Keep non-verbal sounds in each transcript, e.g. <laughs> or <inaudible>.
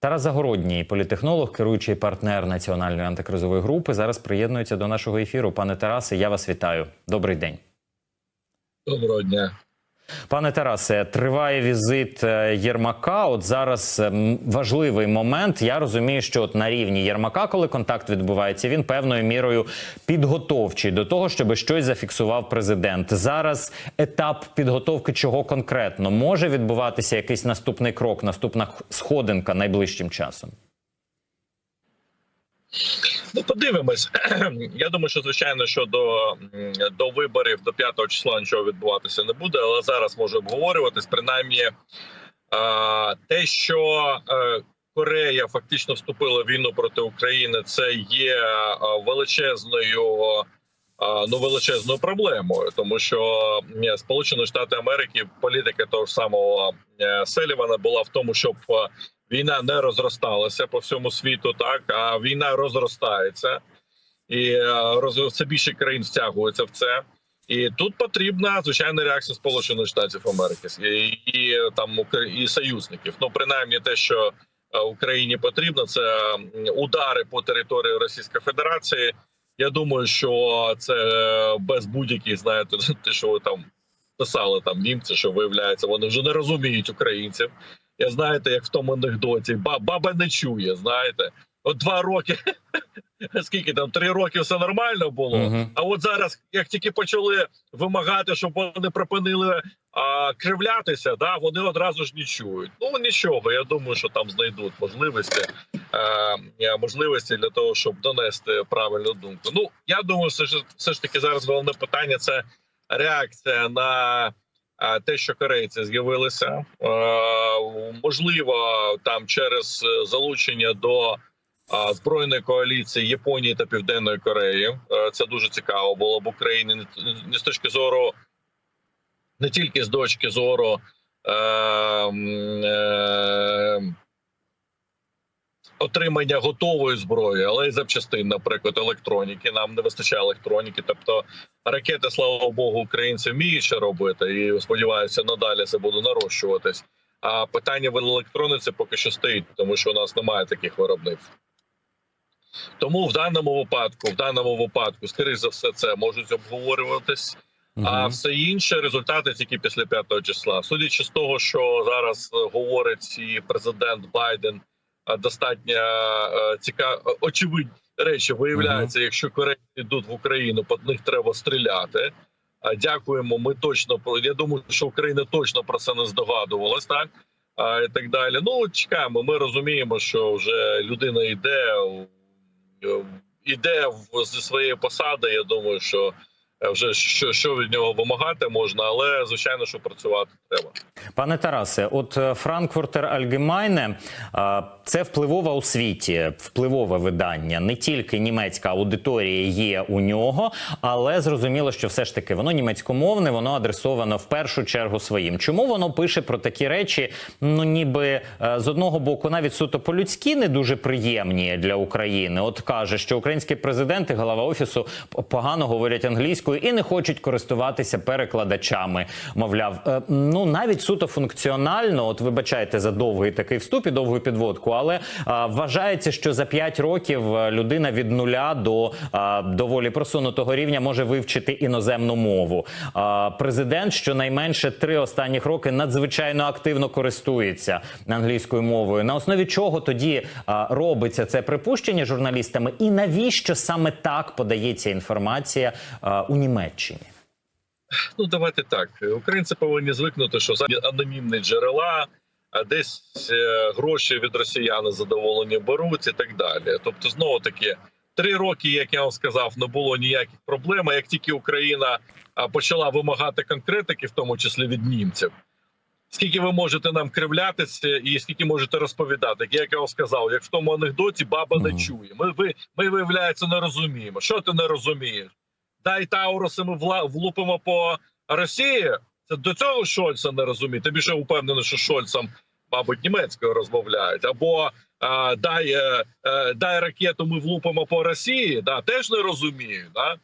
Тарас Загородній, політехнолог, керуючий партнер національної антикризової групи, зараз приєднується до нашого ефіру. Пане Тарасе, я вас вітаю. Добрий день. Доброго дня. Пане Тарасе, триває візит е, Єрмака. От зараз ем, важливий момент. Я розумію, що от на рівні Єрмака, коли контакт відбувається, він певною мірою підготовчий до того, щоб щось зафіксував президент. Зараз етап підготовки чого конкретно може відбуватися якийсь наступний крок, наступна сходинка найближчим часом. Ну, подивимось. <clears throat> Я думаю, що звичайно, що до, до виборів до 5 числа нічого відбуватися не буде, але зараз може обговорюватись. Принаймні, а, те, що е, Корея фактично вступила в війну проти України, це є величезною. а, Ну, величезною проблемою, тому що Сполучені Штати Америки, політика того ж самого е, Селівана була в тому, щоб е, війна не розросталася по всьому світу, так а війна розростається, і е, все більше країн втягуються в це. І тут потрібна звичайна реакція Сполучених Штатів Америки і, і там Укра- і союзників. Ну принаймні, те, що е, Україні потрібно, це удари по території Російської Федерації. Я думаю, що це е, без будь-яких, знаєте, <laughs> те, що ви там писали там німці, що виявляється, вони вже не розуміють українців. Я знаєте, як в тому анекдоті, ба- баба не чує. Знаєте, от два роки, <laughs> скільки там три роки все нормально було. Мгм. А от зараз, як тільки почали вимагати, щоб вони припинили а, кривлятися, да вони одразу ж не чують. Ну нічого. Я думаю, що там знайдуть можливості, е, можливості для того, щоб донести правильну думку. Ну я думаю, все ж все ж таки зараз головне питання це реакція на. Те, що корейці з'явилися, е, можливо, там через е, залучення до збройної коаліції Японії та Південної Кореї. Е, Це дуже цікаво було б Україні не- не з точки зору, не тільки з точки зору. Отримання готової зброї, але й запчастин, наприклад, електроніки. Нам не вистачає електроніки. Тобто ракети, слава Богу, українці вміють ще робити, і сподіваюся, надалі це буде нарощуватись. А питання в електрониці поки що стоїть, тому що у нас немає таких виробництв. Тому в даному випадку, в даному випадку, скоріш за все, це можуть обговорюватись. А все інше результати тільки після 5 числа. Судячи з того, що зараз е, говорить і президент Байден, достатньо цікаві очевидні речі виявляється, якщо корейці йдуть в Україну, по них треба стріляти. Дякуємо. Ми точно я думаю, що Україна точно про це не здогадувалась, так і так далі. Ну чекаємо. Ми розуміємо, що вже людина йде, е, в- зі своєї посади. Я думаю, що е, вже що, що від нього вимагати можна, але звичайно, що працювати треба. Пане Тарасе, от е, Франкфуртер Альгемайне е, це впливова у світі, впливове видання. Не тільки німецька аудиторія є у нього, але зрозуміло, що все ж таки воно німецькомовне, воно адресовано в першу чергу своїм. Чому воно пише про такі речі? Ну ніби е, з одного боку, навіть суто по-людськи не дуже приємні для України. От каже, що український президент і голова офісу погано говорять англійською і не хочуть користуватися перекладачами. Мовляв, Е, ну навіть суто функціонально, от вибачайте за довгий такий вступ і довгу підводку, але е, вважається, що за 5 років е, людина від нуля до е, доволі просунутого рівня може вивчити іноземну мову. Е, президент щонайменше три останніх роки надзвичайно активно користується англійською мовою. На основі чого тоді е, робиться це припущення журналістами, і навіщо саме так подається інформація е, у Німеччині? Ну давайте так. Українці повинні звикнути, що за анонімні джерела, а десь е, гроші від росіян задоволені беруть і так далі. Тобто, знову таки, три роки, як я вам сказав, не було ніяких проблем. А Як тільки Україна почала вимагати конкретики, в тому числі від німців. Скільки ви можете нам кривлятися, і скільки можете розповідати? Як я вам сказав, як в тому анекдоті баба не чує. Ми ви ми виявляється не розуміємо. Що ти не розумієш? Дай Тауруси ми влупимо по Росії. Це до цього Шольца не розуміє. Ти більше впевнений, що Шольцем, мабуть, німецькою розмовляють. Або дай е, е, дай ракету, ми влупимо по Росії. Да, теж не розумію. Да?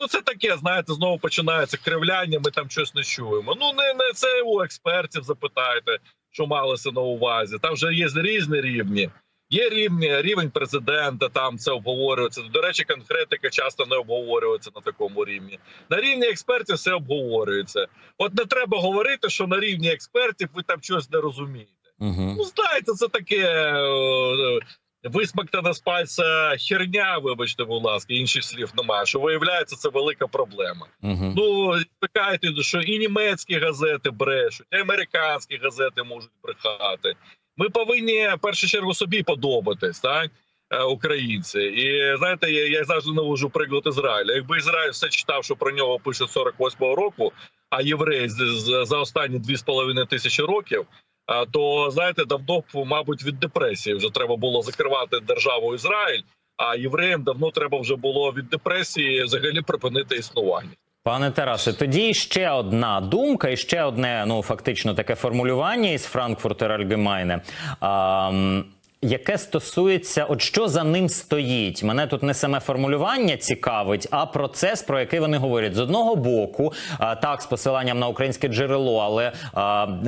Ну це таке, знаєте, знову починається кривляння. Ми там щось не чуємо. Ну не, не це у експертів запитайте, що малося на увазі. Там вже є різні рівні. Є рівні рівень президента, там це обговорюється. До речі, конкретика часто не обговорюється на такому рівні. На рівні експертів все обговорюється. От не треба говорити, що на рівні експертів ви там щось не розумієте. Угу. Ну, знаєте, це таке е, висмактана з пальця херня, вибачте, будь ласка, інших слів немає. Що виявляється, це велика проблема. Угу. Ну звикайте, що і німецькі газети брешуть, і американські газети можуть брехати. Ми повинні в першу чергу собі подобатись, так е, українці. І знаєте, я, я завжди навожу приклад Ізраїля. Якби Ізраїль все читав, що про нього пишуть 48-го року, а євреї з- за останні 2,5 тисячі років. а, То знаєте, давно б, мабуть, від депресії вже треба було закривати державу Ізраїль. А євреям давно треба вже було від депресії взагалі припинити існування. Пане Тарасе, тоді ще одна думка і ще одне, ну фактично таке формулювання із Франкфуртер Альгемайне. А, Яке стосується, от що за ним стоїть, мене тут не саме формулювання цікавить, а процес, про який вони говорять з одного боку, так з посиланням на українське джерело, але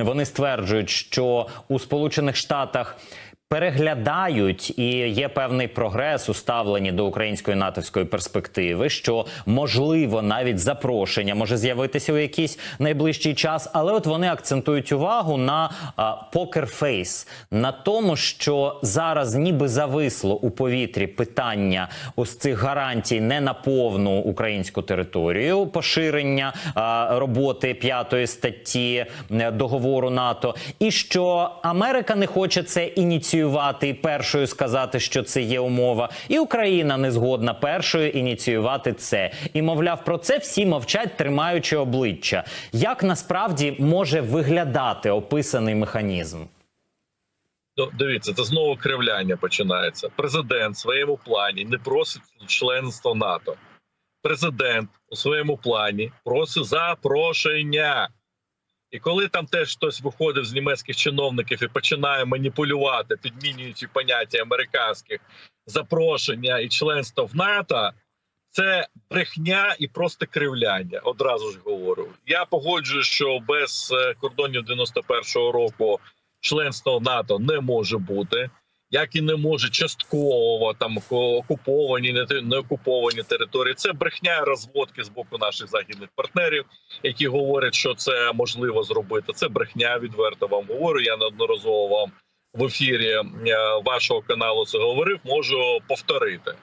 вони стверджують, що у Сполучених Штатах переглядають і є певний прогрес у ставленні до української натовської перспективи, що можливо навіть запрошення може з'явитися у якийсь найближчий час. Але от вони акцентують увагу на покерфейс, на тому, що зараз ніби зависло у повітрі питання ось цих гарантій не на повну українську територію поширення а, роботи п'ятої статті е, договору НАТО, і що Америка не хоче це ініціювати і першою сказати, що це є умова, і Україна не згодна першою ініціювати це. І мовляв, про це всі мовчать, тримаючи обличчя. Як насправді може виглядати описаний механізм? Ну, дивіться, це знову кривляння починається. Президент в своєму плані не просить членство НАТО. Президент у своєму плані просить запрошення. І коли там теж хтось виходив з німецьких чиновників і починає маніпулювати, підмінюючи поняття американських запрошення і членство в НАТО, це брехня і просто кривляння. Одразу ж говорю. Я погоджую, що без е, кордонів 91-го року членство НАТО не може бути, як і не може частково там окуповані, не не окуповані території. Це брехня розводки з боку наших західних партнерів, які говорять, що це можливо зробити. Це брехня. Відверто вам говорю. Я неодноразово вам в ефірі е, вашого каналу це говорив. Можу повторити. Е,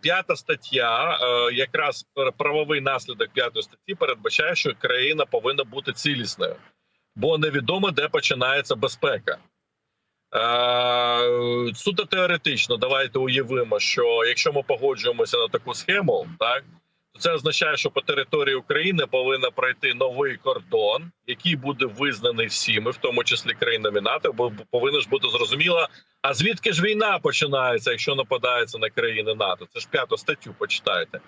П'ята стаття, е, якраз правовий наслідок п'ятої статті передбачає, що країна повинна бути цілісною, бо невідомо де починається безпека. Е, Суто теоретично, давайте уявимо, що якщо ми погоджуємося на таку схему, так то це означає, що по території України повинен пройти новий кордон, який буде визнаний всіми, в тому числі країнами НАТО, бо повинно ж бути зрозуміло, а звідки ж війна починається, якщо нападається на країни НАТО? Це ж п'яту статтю почитайте.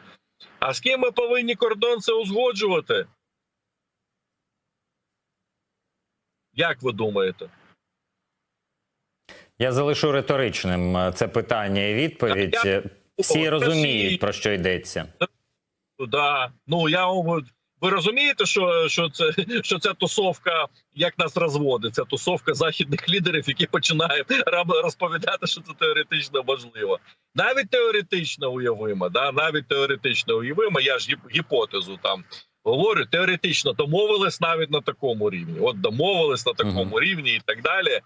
А з ким ми повинні кордон це узгоджувати? Як ви думаєте? Я залишу риторичним е, це питання і відповідь. Я- Всі О, розуміють Росії. про що йдеться. Да. Ну я ви розумієте, що, що це що ця тусовка, як нас розводить, ця тусовка західних лідерів, які починають розповідати, що це теоретично можливо. Навіть теоретично уявимо, да, навіть теоретично уявимо. Я ж гіпотезу там говорю. Теоретично домовились навіть на такому рівні. От домовились на такому Мгм. рівні і так далі.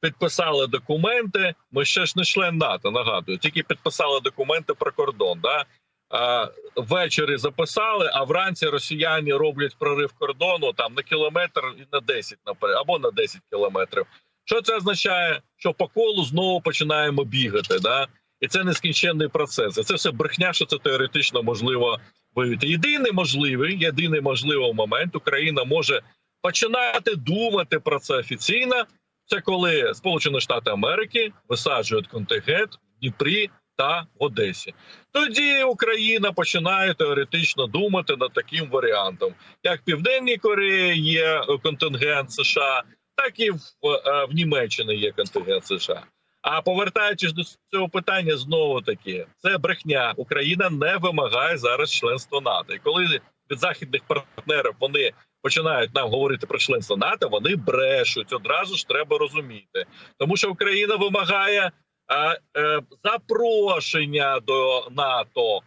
Підписали документи. Ми ще ж не член НАТО. Нагадую, тільки підписали документи про кордон. Да? А, ввечері записали, а вранці росіяни роблять прорив кордону там на кілометр і на 10 наперед, або на 10 кілометрів. Що це означає? Що по колу знову починаємо бігати, да? і це нескінченний процес. Це все брехня, що це теоретично можливо виявити. Єдиний можливий, єдиний можливий момент Україна може починати думати про це офіційно. Це коли Сполучені Штати Америки висаджують контингент в Дніпрі та Одесі. Тоді Україна починає теоретично думати над таким варіантом, як в Південній Кореї є контингент США, так і в, е, в Німеччині є контингент США. А повертаючись до цього питання, знову таки це брехня. Україна не вимагає зараз членства НАТО. І коли від західних партнерів вони починають нам говорити про членство НАТО, вони брешуть. Одразу ж треба розуміти, тому що Україна вимагає а, е, запрошення до НАТО.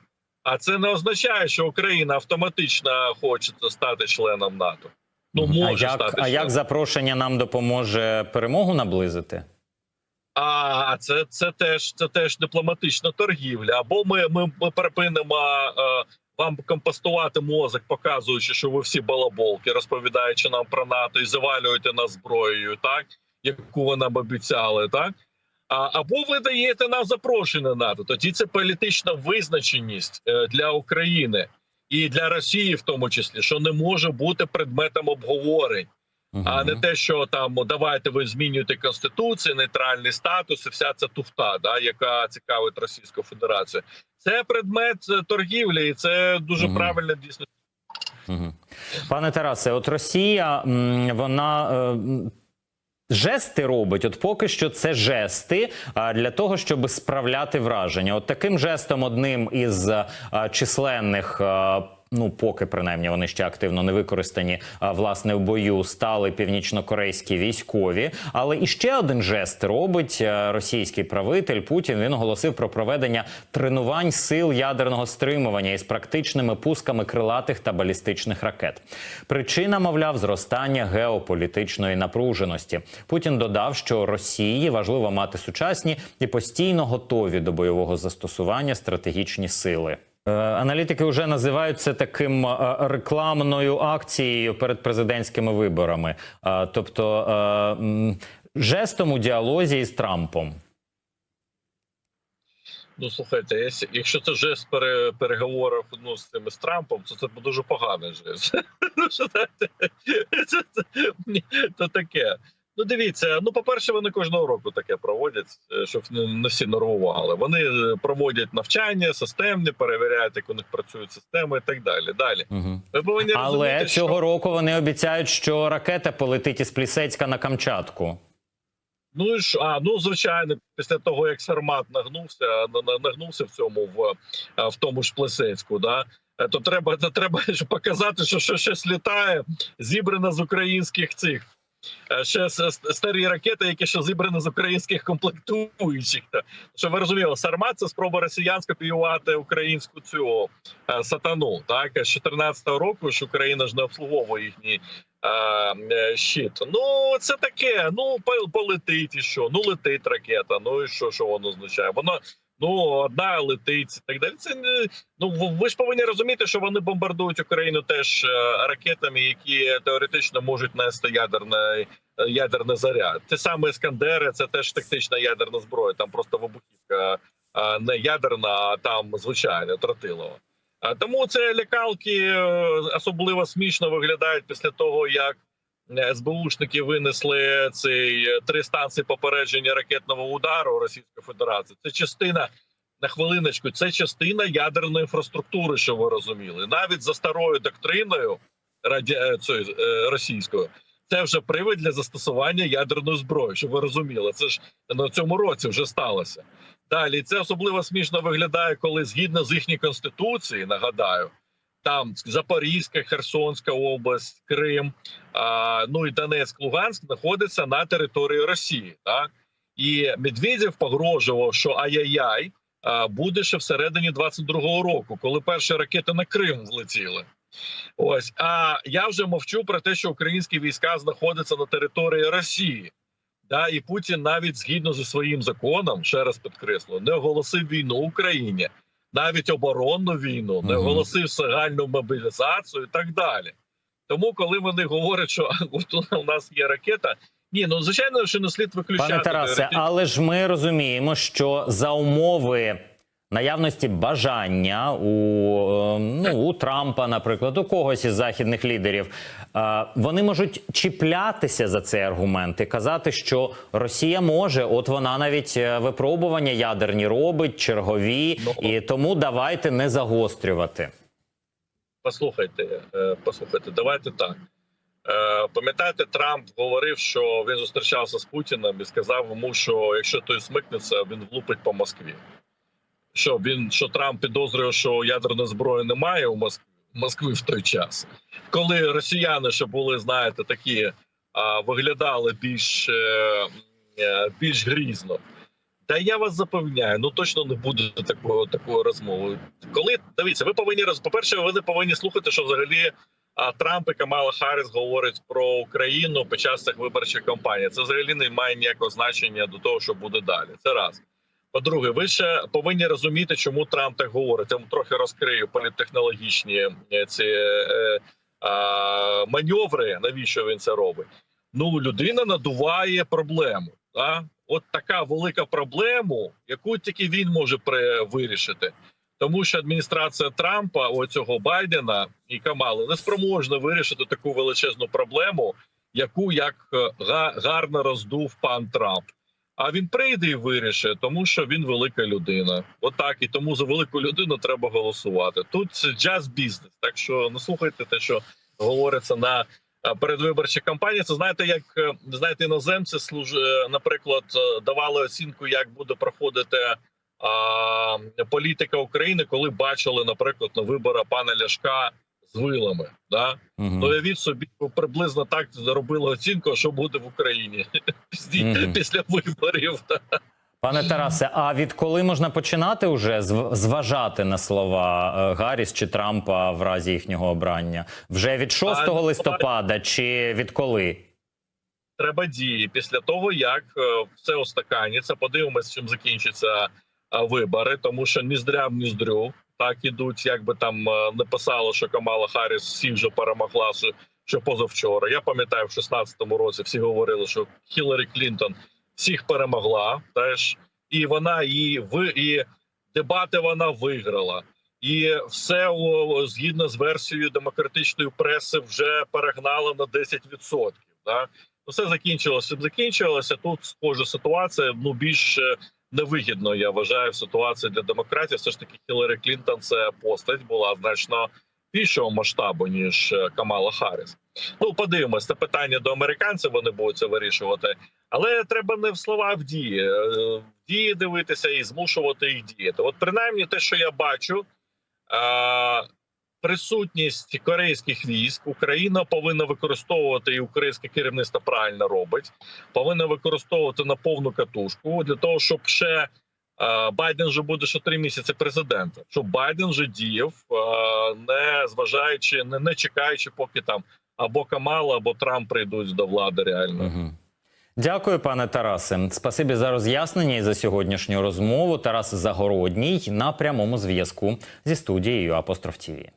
А це не означає, що Україна автоматично хоче стати членом НАТО. Ну а як, стати а як запрошення нам допоможе перемогу наблизити? А це, це теж це теж дипломатична торгівля. Або ми, ми, ми припинимо е, вам компостувати мозок, показуючи, що ви всі балаболки, розповідаючи нам про НАТО і завалюєте нас зброєю, так яку ви нам обіцяли, так. Або ви даєте нам запрошення НАТО. Тоді це політична визначеність е, для України і для Росії, в тому числі, що не може бути предметом обговорень а не те, що там давайте ви змінюєте конституцію, нейтральний статус, і вся ця туфта, да, яка цікавить Російську Федерацію. Це предмет е, торгівлі, і це дуже Мгм. правильно дійсно. Пане Тарасе, от Росія вона. е, Жести робить, от поки що це жести а, для того, щоб справляти враження. От таким жестом, одним із численних, а, ну поки принаймні вони ще активно не використані а, власне в бою, стали північнокорейські військові. Але і ще один жест робить російський правитель Путін. Він оголосив про проведення тренувань сил ядерного стримування із практичними пусками крилатих та балістичних ракет. Причина, мовляв, зростання геополітичної напруженості. Путін додав, що Росії важливо мати сучасні і постійно готові до бойового застосування стратегічні сили. Е, Аналітики вже називають це таким е, рекламною акцією перед президентськими виборами, Е, тобто жестом у діалозі із Трампом. Ну слухайте, якщо- це жест переговорів ну, з цими з Трампом, то це дуже поганий жест. <laughs> Ну, <laughs> це, таке. Ну, дивіться, ну по-перше, вони кожного року таке проводять, е, щоб не, всі нервували. Вони е, проводять навчання системні, перевіряють, як у них працюють системи і так далі. Далі. Угу. Ви повинні Але розуміти, цього що... року вони обіцяють, що ракета полетить із Плісецька на Камчатку. Ну і що? А, ну звичайно, після того як Сармат нагнувся, на- на- нагнувся в цьому в, в тому ж Плесецьку, да. е, То треба, то <laughs> треба показати, що, що щось літає, зібрано з українських цих. Е, Ще старі ракети, які ще зібрані з українських комплектуючих. Щоб ви розуміли, Сармат це спроба росіян скопіювати українську цю е, сатану. Так з 14-го року ж Україна ж не обслуговує їхній е, е, щит. Ну це таке. Ну полетить і що? Ну летить ракета. Ну і що, що воно означає? Воно ну одна летить так далі. Це не ну ви ж повинні розуміти, що вони бомбардують Україну теж е, ракетами, які теоретично можуть нести ядерне ядерний заряд. Ті самі іскандери, це теж тактична ядерна зброя. Там просто вибухівка не ядерна, а там звичайна тротилова. Тому це лякалки е, особливо смішно виглядають після того, як е, СБУшники винесли ці е, три станції попередження ракетного удару Російської Федерації. Це частина на хвилиночку. Це частина ядерної інфраструктури, що ви розуміли, навіть за старою доктриною раді... е, е, російською. Це вже привід для застосування ядерної зброї, щоб ви розуміли. Це ж на цьому році вже сталося. Далі це особливо смішно виглядає, коли згідно з їхньої конституції, нагадаю, там Запорізька, Херсонська область, Крим, а, ну і Донецьк, Луганськ знаходяться на території Росії. Так і Медведєв погрожував, що ай-яй-яй буде ще всередині 22-го року, коли перші ракети на Крим влетіли. Ось а я вже мовчу про те, що українські війська знаходяться на території Росії. Да, і Путін навіть згідно зі своїм законом, ще раз підкреслю, не оголосив війну Україні, навіть оборонну війну, не оголосив загальну мобілізацію і так далі. Тому, коли вони говорять, що <laughs> от у нас є ракета, ні, ну звичайно, що не слід виключати. Пане Тарасе, але ж ми розуміємо, що за умови наявності бажання у, е, ну, у Трампа, наприклад, у когось із західних лідерів, е, вони можуть чіплятися за цей аргумент і казати, що Росія може, от вона навіть е, випробування ядерні робить, чергові, Ну, і тому давайте не загострювати. Послухайте, е, послухайте, давайте так. Пам'ятаєте, Трамп говорив, що він зустрічався з Путіним і сказав йому, що якщо той смикнеться, він влупить по Москві. Що він що Трамп підозрює, що ядерної зброї немає у Москві, Москви в той час, коли росіяни ще були, знаєте, такі виглядали більш, е, е, більш грізно. Та я вас запевняю, ну точно не буде такого такої розмови. Коли дивіться, ви повинні роз... по-перше, ви не повинні слухати, що взагалі а, Трамп і Камала Харріс говорять про Україну під час цих виборчих кампаній. Це взагалі не має ніякого значення до того, що буде далі. Це раз. По-друге, ви ще повинні розуміти, чому Трамп так говорить. Я вам трохи розкрию політтехнологічні е, ці е, а, маневри. Навіщо він це робить? Ну, людина надуває проблему. Да? От така велика проблема, яку тільки він може вирішити. Тому що адміністрація Трампа, оцього Байдена і Камали не спроможна вирішити таку величезну проблему, яку як е, га- гарно роздув пан Трамп. А він прийде і вирішить, тому що він велика людина. Отак і тому за велику людину треба голосувати. Тут джаз бізнес. Так що не слухайте те, що говориться на передвиборчій кампанії. Це знаєте, як е, знаєте, іноземці служ... е, наприклад, е, давали оцінку, як буде проходити а, політика України, коли бачили, наприклад, на виборах пана Ляшка з вилами. Да? Мгм. Ну уявіть собі, приблизно так зробили оцінку, що буде в Україні <laughs> після, після виборів. Пане Тарасе, а відколи можна починати уже зважати на слова е, Гарріс чи Трампа в разі їхнього обрання? Вже від 6 ну, листопада чи відколи? Треба дії після того, як е, все остаканіться. Подивимось, чим закінчаться вибори, тому що ні здрям, ні здрю так ідуть. Як би там е, не писало, що Камала Харріс всі вже перемогла, що- позавчора. Я пам'ятаю, в 16-му році всі говорили, що Хіларі Клінтон всіх перемогла теж, і вона і ви і дебати вона виграла. І все згідно з версією демократичної преси вже перегнала на 10%. Да? Ну, все закінчилося. Закінчилося тут схожа ситуація. Ну більш е, невигідно, я вважаю, ситуація для демократії. Все ж таки, Хіларі Клінтон це постать була значно більшого масштабу ніж е, Камала Харріс. Ну, подивимось, це питання до американців. Вони будуть це вирішувати, але треба не в слова, в дії Е, в дії дивитися і змушувати їх діяти. От принаймні, те, що я бачу. Присутність корейських військ Україна повинна використовувати і українське керівництво правильно робить, повинна використовувати на повну катушку для того, щоб ще е, Байден вже буде ще три місяці президентом, щоб Байден вже діяв, е, не зважаючи, не, не чекаючи, поки там або Камала, або Трамп прийдуть до влади реально. Мгм. Дякую, пане Тарасе. Спасибі за роз'яснення і за сьогоднішню розмову. Тарас Загородній на прямому зв'язку зі студією Апостроф ТІВІ.